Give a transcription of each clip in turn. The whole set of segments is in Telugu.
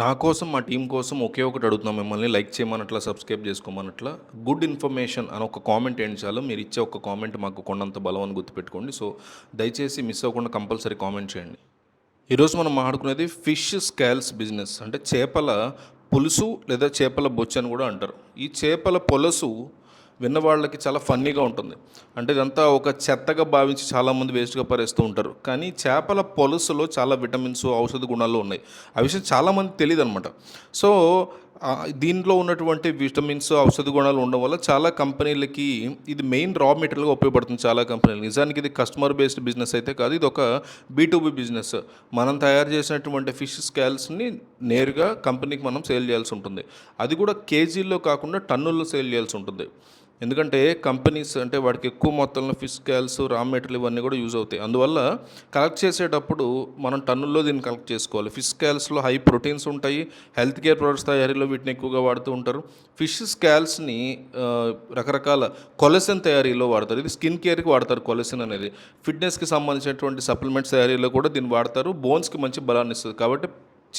నా కోసం మా టీం కోసం ఒకే ఒకటి అడుగుతున్నాం మిమ్మల్ని. లైక్ చేయమన్నట్లా సబ్స్క్రైబ్ చేసుకోమన్నట్లా గుడ్ ఇన్ఫర్మేషన్ అని ఒక కామెంట్ ఏంటి చాలు మీరు ఇచ్చే ఒక కామెంట్ మాకు కొండంత బలం అని గుర్తుపెట్టుకోండి. సో దయచేసి మిస్ అవ్వకుండా కంపల్సరీ కామెంట్ చేయండి. ఈరోజు మనం మాట్లాడుకునేది ఫిష్ స్కాల్స్ బిజినెస్ అంటే చేపల పులుసు లేదా చేపల బొచ్చు అని కూడా అంటారు. ఈ చేపల పులుసు విన్నవాళ్ళకి చాలా ఫన్నీగా ఉంటుంది. అంటే ఇదంతా ఒక చెత్తగా భావించి చాలామంది వేస్ట్గా పరేస్తూ ఉంటారు. కానీ చేపల పొలుసులో చాలా విటమిన్స్ ఔషధ గుణాలు ఉన్నాయి. ఆ విషయం చాలామంది తెలియదు అనమాట సో దీనిలో దీంట్లో ఉన్నటువంటి విటమిన్స్ ఔషధ గుణాలు ఉండడం వల్ల చాలా కంపెనీలకి ఇది మెయిన్ రా మెటీరియల్గా ఉపయోగపడుతుంది చాలా కంపెనీలు నిజానికి ఇది కస్టమర్ బేస్డ్ బిజినెస్ అయితే కాదు ఇది ఒక బీ బిజినెస్. మనం తయారు చేసినటువంటి ఫిష్ స్కాల్స్ని నేరుగా కంపెనీకి మనం సేల్ చేయాల్సి ఉంటుంది. అది కూడా కేజీల్లో కాకుండా టన్నుల్లో సేల్ చేయాల్సి ఉంటుంది. ఎందుకంటే కంపెనీస్ అంటే వాడికి ఎక్కువ మొత్తంలో ఫిష్ క్యాల్స్ రా మెటీరియల్ ఇవన్నీ కూడా యూజ్ అవుతాయి. అందువల్ల కలెక్ట్ చేసేటప్పుడు మనం టన్నుల్లో దీన్ని కలెక్ట్ చేసుకోవాలి. ఫిష్ క్యాల్స్లో హై ప్రోటీన్స్ ఉంటాయి. హెల్త్ కేర్ ప్రొడక్ట్స్ తయారీలో వీటిని ఎక్కువగా వాడుతూ ఉంటారు. ఫిష్ స్కాల్స్ని రకరకాల కొలెసిన్ తయారీలో వాడతారు. ఇది స్కిన్ కేర్కి వాడతారు కొలెసిన్ అనేది. ఫిట్నెస్కి సంబంధించినటువంటి సప్లిమెంట్స్ తయారీలో కూడా దీన్ని వాడతారు. బోన్స్కి మంచి బలాన్ని ఇస్తుంది. కాబట్టి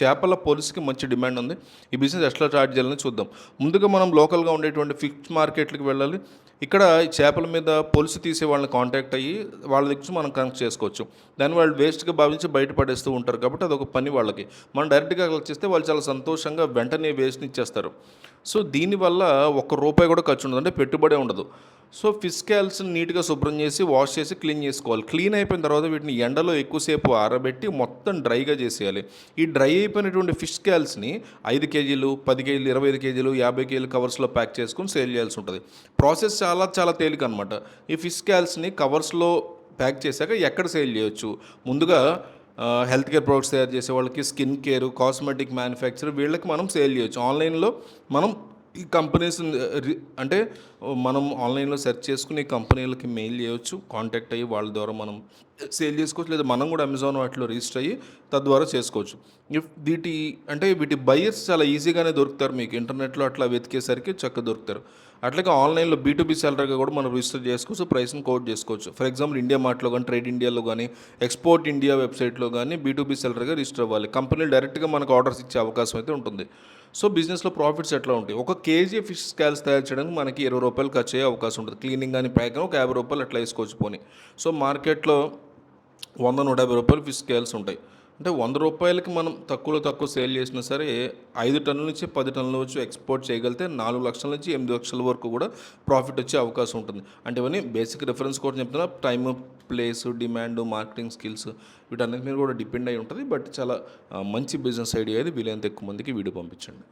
చేపల పొలుసుకి మంచి డిమాండ్ ఉంది. ఈ బిజినెస్ ఎట్లా స్టార్ట్ చేయాలని చూద్దాం. ముందుగా మనం లోకల్గా ఉండేటువంటి ఫిక్స్ మార్కెట్లకు వెళ్ళాలి. ఇక్కడ ఈ చేపల మీద పొలుసు తీసే వాళ్ళని కాంటాక్ట్ అయ్యి వాళ్ళ దగ్గర మనం కనెక్ట్ చేసుకోవచ్చు. దాన్ని వాళ్ళు వేస్ట్గా భావించి బయటపడేస్తూ ఉంటారు. కాబట్టి అదొక పని వాళ్ళకి. మనం డైరెక్ట్గా కలెక్ట్ చేస్తే వాళ్ళు చాలా సంతోషంగా వెంటనే వేస్ట్ని ఇచ్చేస్తారు. సో దీనివల్ల ఒక్క రూపాయి కూడా ఖర్చు ఉండదు. అంటే పెట్టుబడే ఉండదు. సో ఫిష్ నీట్గా శుభ్రం చేసి వాష్ చేసి క్లీన్ చేసుకోవాలి. క్లీన్ అయిపోయిన తర్వాత వీటిని ఎండలో ఎక్కువసేపు ఆరబెట్టి మొత్తం డ్రైగా చేసేయాలి. ఈ డ్రై అయిపోయినటువంటి ఫిష్ క్యాల్స్ని ఐదు కేజీలు పది కేజీలు ఇరవై ఐదు కేజీలు యాభై కేజీలు కవర్స్లో ప్యాక్ చేసుకుని సేల్ చేయాల్సి ఉంటుంది. ప్రాసెస్ చాలా చాలా తేలిక అనమాట ఈ ఫిష్ క్యాల్స్ని కవర్స్లో ప్యాక్ చేశాక ఎక్కడ సేల్ చేయొచ్చు? ముందుగా హెల్త్ కేర్ ప్రొడక్ట్స్ తయారు చేసే వాళ్ళకి స్కిన్ కేర్ కాస్మెటిక్ మ్యానుఫ్యాక్చర్ వీళ్ళకి మనం సేల్ చేయొచ్చు. ఆన్లైన్లో మనం ఈ కంపెనీస్ అంటే మనం ఆన్లైన్లో సెర్చ్ చేసుకుని కంపెనీలకి మెయిల్ చేయొచ్చు కాంటాక్ట్ అయ్యి వాళ్ళ ద్వారా మనం సేల్ చేసుకోవచ్చు లేదా మనం కూడా అమెజాన్ వాటిలో రిజిస్టర్ అయ్యి తద్వారా చేసుకోవచ్చు. ఇఫ్ వీటి అంటే వీటి బయర్స్ చాలా ఈజీగానే దొరుకుతారు మీకు. ఇంటర్నెట్లో అట్లా వెతికేసరికి చక్కగా దొరుకుతారు. అట్లాగే ఆన్లైన్లో బీటూబీ సెలర్గా కూడా మనం రిజిస్టర్ చేసుకోవచ్చు ప్రైస్ని కోట్ చేసుకోవచ్చు. ఫర్ ఎగ్జాంపుల్ ఇండియా మార్ట్లో కానీ ట్రేడ్ ఇండియాలో కానీ ఎక్స్పోర్ట్ ఇండియా వెబ్సైట్లో కానీ బీటూబీ సెలర్గా రిజిస్టర్ అవ్వాలి. కంపెనీలు డైరెక్ట్గా మనకు ఆర్డర్స్ ఇచ్చే అవకాశం అయితే ఉంటుంది. సో బిజినెస్లో ప్రాఫిట్స్ ఎట్లా ఉంటాయి? ఒక కేజీ ఫిష్ స్కాల్స్ తయారు చేయడానికి మనకి ఇరవై రూపాయలు ఖర్చు అయ్యే అవకాశం ఉంటుంది. క్లీనింగ్ కానీ ప్యాకింగ్ ఒక యాభై రూపాయలు అట్లా వేసుకోవచ్చు పోనీ. సో మార్కెట్లో వంద నూట యాభై రూపాయలు ఫిష్ స్కేల్స్ ఉంటాయి. అంటే వంద రూపాయలకి మనం తక్కువలో తక్కువ సేల్ చేసినా సరే ఐదు టన్నుల నుంచి పది టన్నుల వచ్చి ఎక్స్పోర్ట్ చేయగలిగితే నాలుగు లక్షల నుంచి ఎనిమిది లక్షల వరకు కూడా ప్రాఫిట్ వచ్చే అవకాశం ఉంటుంది. అంటే ఇవన్నీ బేసిక్ రిఫరెన్స్ కూడా చెప్తున్నా time place demand marketing skills వీటన్నిటి మీద కూడా డిపెండ్ అయి ఉంటుంది. బట్ చాలా మంచి బిజినెస్ ఐడియా ఇది వీలైనంత ఎక్కువ మందికి వీడియో పంపించండి.